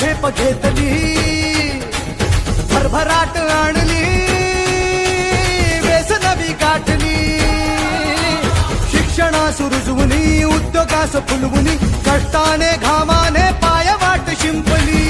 झेप घेतली भरभराट आणली वेस नवी गाठली. शिक्षणास रुजवुनी उद्योगास फुलवुनी कष्टाने घामाने पायवाट शिंपली.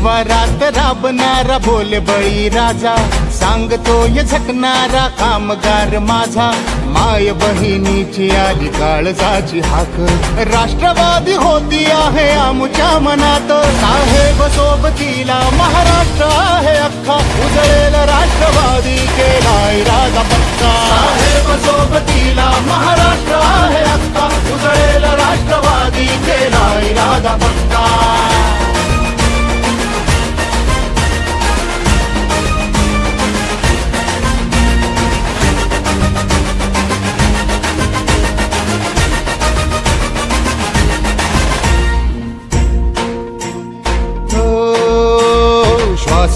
शिवारात राबणारा बोल बळी राजा. सांगतोय झकणारा कामगार माझा. माय बहिणीची आली काळजाची हाक. राष्ट्रवादी होती आहे आमच्या मनात. साहेब सोबतीला महाराष्ट्र आहे अख्खा. उजळेल राष्ट्रवादी केला.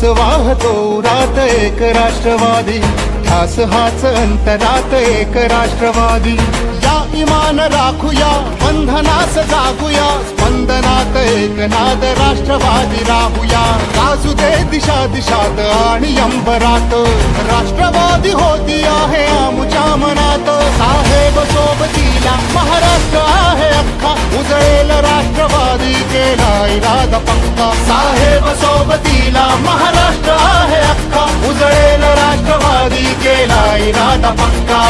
वाहतो रात एक राष्ट्रवादी. ठास हाच अंतरात एक राष्ट्रवादी. या इमान राखूया बंधनास जागूया. स्पंदनात एक नाद राष्ट्रवादी राहूया. गाजू दे दिशा दिशात आणि अंबरात. राष्ट्रवादी होती आहे पक्का साहेब सोबतीला महाराष्ट्र आहे अख्खा. उजळेल राष्ट्रवादी केला इरादा पक्का